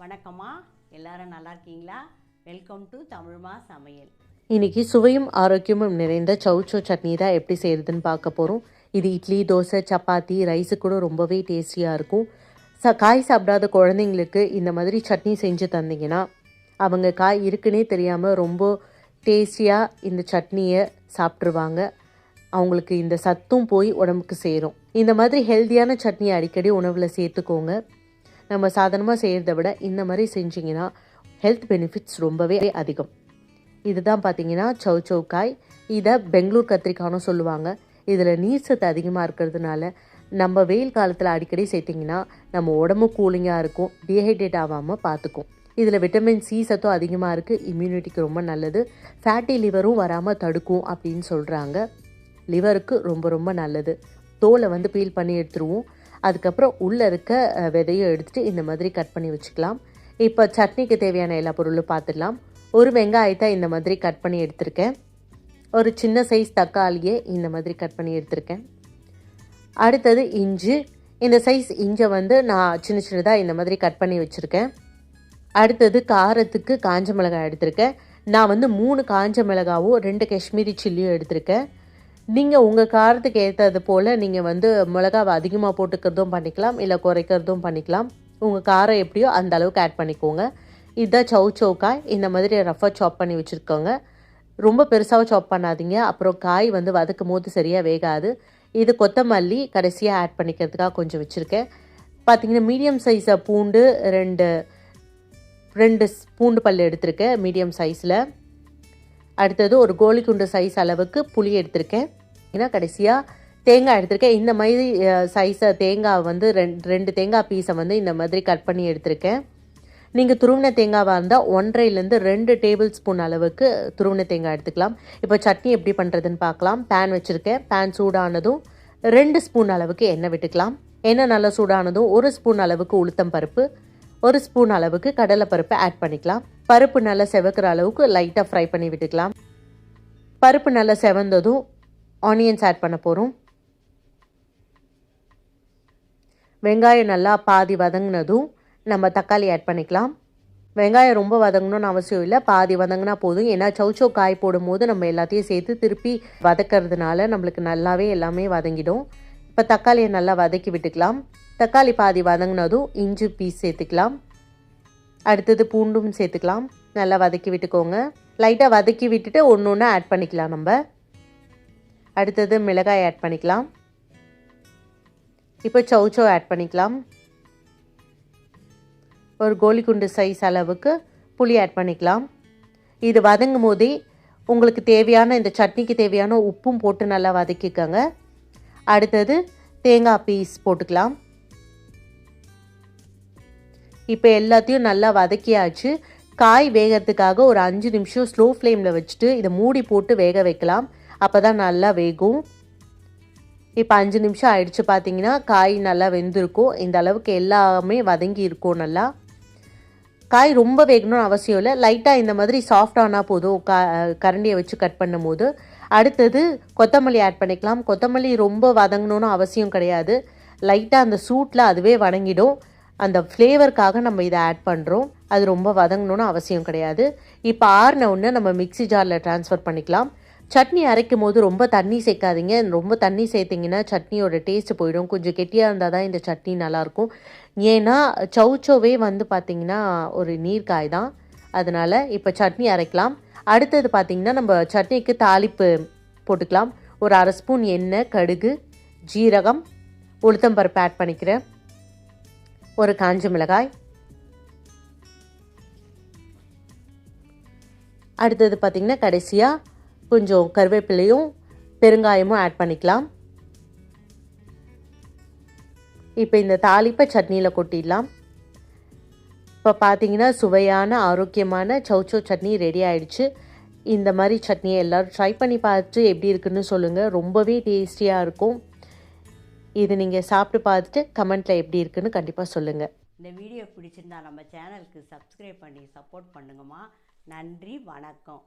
வணக்கம்மா. எல்லாரும் நல்லா இருக்கீங்களா? வெல்கம் டு தமிழ்மா சமையல். இன்னைக்கு சுவையும் ஆரோக்கியமும் நிறைந்த சவுச்சோ சட்னி தான் எப்படி செய்யறதுன்னு பார்க்க போகிறோம் இது இட்லி தோசை சப்பாத்தி ரைஸு கூட ரொம்பவே டேஸ்டியாக இருக்கும். ச காய் சாப்பிடாத குழந்தைங்களுக்கு இந்த மாதிரி சட்னி செஞ்சு தந்தீங்கன்னா அவங்க காய் இருக்குன்னே தெரியாமல் ரொம்ப டேஸ்டியாக இந்த சட்னியை சாப்பிட்ருவாங்க அவங்களுக்கு இந்த சத்தும் போய் உடம்புக்கு சேரும். இந்த மாதிரி ஹெல்த்தியான சட்னி அடிக்கடி உணவில் சேர்த்துக்கோங்க. நம்ம சாதாரணமாக செய்கிறத விட இந்த மாதிரி செஞ்சிங்கன்னா ஹெல்த் பெனிஃபிட்ஸ் ரொம்பவே அதிகம். இதுதான் பார்த்தீங்கன்னா சௌ சௌக்காய் இதை பெங்களூர் கத்திரிக்காய்னு சொல்லுவாங்க. இதில் நீர் சத்து அதிகமாக இருக்கிறதுனால நம்ம வெயில் காலத்தில் அடிக்கடி சேர்த்திங்கன்னா நம்ம உடம்பு கூலிங்காக இருக்கும் டீஹைட்ரேட் ஆகாமல் பார்த்துக்கும் இதில் விட்டமின் சி சத்தும் அதிகமாக இருக்குது இம்யூனிட்டிக்கு ரொம்ப நல்லது. ஃபேட்டி லிவரும் வராமல் தடுக்கும் அப்படின்னு சொல்கிறாங்க லிவருக்கு ரொம்ப ரொம்ப நல்லது. தோலை வந்து பீல் பண்ணி எடுத்துருவோம். அதுக்கப்புறம் உள்ளே இருக்க விதையை எடுத்துட்டு இந்த மாதிரி கட் பண்ணி வச்சுக்கலாம். இப்போ சட்னிக்கு தேவையான எல்லா பொருளும் பார்த்துடலாம் ஒரு வெங்காயத்தை இந்த மாதிரி கட் பண்ணி எடுத்திருக்கேன். ஒரு சின்ன சைஸ் தக்காளியை இந்த மாதிரி கட் பண்ணி எடுத்திருக்கேன். அடுத்தது இஞ்சி. இந்த சைஸ் இஞ்சை வந்து நான் சின்ன சின்னதாக இந்த மாதிரி கட் பண்ணி வச்சுருக்கேன். அடுத்தது காரத்துக்கு காஞ்ச மிளகாய் எடுத்திருக்கேன். நான் வந்து மூணு காஞ்ச மிளகாவும் ரெண்டு காஷ்மீரி சில்லியும் எடுத்திருக்கேன். நீங்கள் உங்கள் காரத்துக்கு ஏற்றது போல் நீங்கள் வந்து மிளகாவை அதிகமாக போட்டுக்கிறதும் பண்ணிக்கலாம் இல்லை குறைக்கிறதும் பண்ணிக்கலாம். உங்கள் காரம் எப்படியோ அந்த அளவுக்கு ஆட் பண்ணிக்கோங்க. இதுதான் சௌ சவுக்காய் இந்த மாதிரி ரஃபாக சாப் பண்ணி வச்சுருக்கோங்க. ரொம்ப பெருசாக சாப் பண்ணாதீங்க. அப்புறம் காய் வந்து வதக்கும் போது சரியாக வேகாது. இது கொத்தமல்லி கடைசியாக ஆட் பண்ணிக்கிறதுக்காக கொஞ்சம் வச்சுருக்கேன். பார்த்தீங்கன்னா மீடியம் சைஸை பூண்டு ரெண்டு ரெண்டு ஸ்- பூண்டு பல் எடுத்திருக்கேன் மீடியம் சைஸில் அடுத்தது ஒரு கோலிக்குண்டு சைஸ் அளவுக்கு புளி எடுத்திருக்கேன். ஏன்னா கடைசியாக தேங்காய் எடுத்திருக்கேன். இந்த மாதிரி சைஸை தேங்காய் வந்து ரெண்டு ரெண்டு தேங்காய் பீஸை வந்து இந்த மாதிரி கட் பண்ணி எடுத்திருக்கேன். நீங்கள் துருவின தேங்காவாக இருந்தால் ஒன்றரைலேருந்து ரெண்டு டேபிள் ஸ்பூன் அளவுக்கு துருவின தேங்காய் எடுத்துக்கலாம். இப்போ சட்னி எப்படி பண்ணுறதுன்னு பார்க்கலாம் பேன் வச்சுருக்கேன். பேன் சூடானதும் ரெண்டு ஸ்பூன் அளவுக்கு எண்ணெய் விட்டுக்கலாம். எண்ணெய் நல்லா சூடானதும் ஒரு ஸ்பூன் அளவுக்கு உளுத்தம் பருப்பு ஒரு ஸ்பூன் அளவுக்கு கடலைப்பருப்பு ஆட் பண்ணிக்கலாம். பருப்பு நல்லா செவக்கிற அளவுக்கு லைட்டாக ஃப்ரை பண்ணி விட்டுக்கலாம். பருப்பு நல்லா செவந்ததும் ஆனியன்ஸ் ஆட் பண்ண போகிறோம் வெங்காயம் நல்லா பாதி வதங்கினதும் நம்ம தக்காளி ஆட் பண்ணிக்கலாம். வெங்காயம் ரொம்ப வதங்கணும்னு அவசியம் இல்லை பாதி வதங்கினா போதும். ஏன்னா சௌச்சோ காய் போடும்போது நம்ம எல்லாத்தையும் சேர்த்து திருப்பி வதக்கிறதுனால நம்மளுக்கு நல்லாவே எல்லாமே வதங்கிடும். இப்போ தக்காளியை நல்லா வதக்கி விட்டுக்கலாம். தக்காளி பாதி வதங்கினதும் இஞ்சி பீஸ் சேர்த்துக்கலாம். அடுத்தது பூண்டும் சேர்த்துக்கலாம். நல்லா வதக்கி விட்டுக்கோங்க. லைட்டாக வதக்கி விட்டுட்டு ஒன்று ஒன்று ஆட் பண்ணிக்கலாம் நம்ம. அடுத்தது மிளகாய் ஆட் பண்ணிக்கலாம். இப்போ சௌச்சோ ஆட் பண்ணிக்கலாம். ஒரு கோலிக்குண்டு சைஸ் அளவுக்கு புளி ஆட் பண்ணிக்கலாம். இது வதங்கும் போதே உங்களுக்கு தேவையான இந்த சட்னிக்கு தேவையான உப்பும் போட்டு நல்லா வதக்கிக்கோங்க. அடுத்தது தேங்காய் பீஸ் போட்டுக்கலாம். இப்போ எல்லாத்தையும் நல்லா வதக்கியாச்சு. காய் வேகிறதுக்காக ஒரு அஞ்சு நிமிஷம் ஸ்லோ ஃப்ளேமில் வச்சுட்டு இதை மூடி போட்டு வேக வைக்கலாம். அப்போ தான் நல்லா வேகும். இப்போ அஞ்சு நிமிஷம் ஆயிடுச்சு பார்த்தீங்கன்னா காய் நல்லா வெந்திருக்கும். இந்த அளவுக்கு எல்லாமே வதங்கி இருக்கும் நல்லா. காய் ரொம்ப வேகணும்னு அவசியம் இல்லை. லைட்டாக இந்த மாதிரி சாஃப்ட் ஆனால் போதும். க கரண்டியை வச்சு கட் பண்ணும்போது. அடுத்தது கொத்தமல்லி ஆட் பண்ணிக்கலாம். கொத்தமல்லி ரொம்ப வதங்கணும்னு அவசியம் கிடையாது. லைட்டாக அந்த சூட்டில் அதுவே வணங்கிடும். அந்த ஃப்ளேவருக்காக நம்ம இதை ஆட் பண்ணுறோம் அது ரொம்ப வதங்கணும்னு அவசியம் கிடையாது. இப்போ ஆறின ஒன்று நம்ம மிக்ஸி ஜாரில் ட்ரான்ஸ்ஃபர் பண்ணிக்கலாம். சட்னி அரைக்கும் போது ரொம்ப தண்ணி சேர்க்காதீங்க. ரொம்ப தண்ணி சேர்த்திங்கன்னா சட்னியோட டேஸ்ட் போயிடும். கொஞ்சம் கெட்டியாக இருந்தால் தான் இந்த சட்னி நல்லாயிருக்கும். ஏன்னா சௌச்சோவே வந்து பார்த்திங்கன்னா ஒரு நீர்க்காய் தான். அதனால் இப்போ சட்னி அரைக்கலாம். அடுத்தது பார்த்திங்கன்னா நம்ம சட்னிக்கு தாளிப்பு போட்டுக்கலாம். ஒரு அரை ஸ்பூன் எண்ணெய் கடுகு ஜீரகம் உளுத்தம்பருப்பு ஆட் பண்ணிக்கிறேன். ஒரு காஞ்ச மிளகாய். அடுத்தது பார்த்திங்கன்னா கடைசியாக கொஞ்சம் கருவேப்பிலையும் பெருங்காயமும் ஆட் பண்ணிக்கலாம். இப்போ இந்த தாளிப்பை சட்னியில் கொட்டிடலாம். இப்போ பார்த்தீங்கன்னா சுவையான ஆரோக்கியமான சௌச்சோ சட்னி ரெடி ஆயிடுச்சு. இந்த மாதிரி சட்னியை எல்லோரும் ட்ரை பண்ணி பார்த்துட்டு எப்படி இருக்குன்னு சொல்லுங்கள் ரொம்பவே டேஸ்டியாக இருக்கும். இது நீங்கள் சாப்பிட்டு பார்த்துட்டு கமெண்ட்டில் எப்படி இருக்குன்னு கண்டிப்பாக சொல்லுங்கள் இந்த வீடியோ பிடிச்சிருந்தா நம்ம சேனலுக்கு சப்ஸ்கிரைப் பண்ணி சப்போர்ட் பண்ணுங்கம்மா. நன்றி வணக்கம்.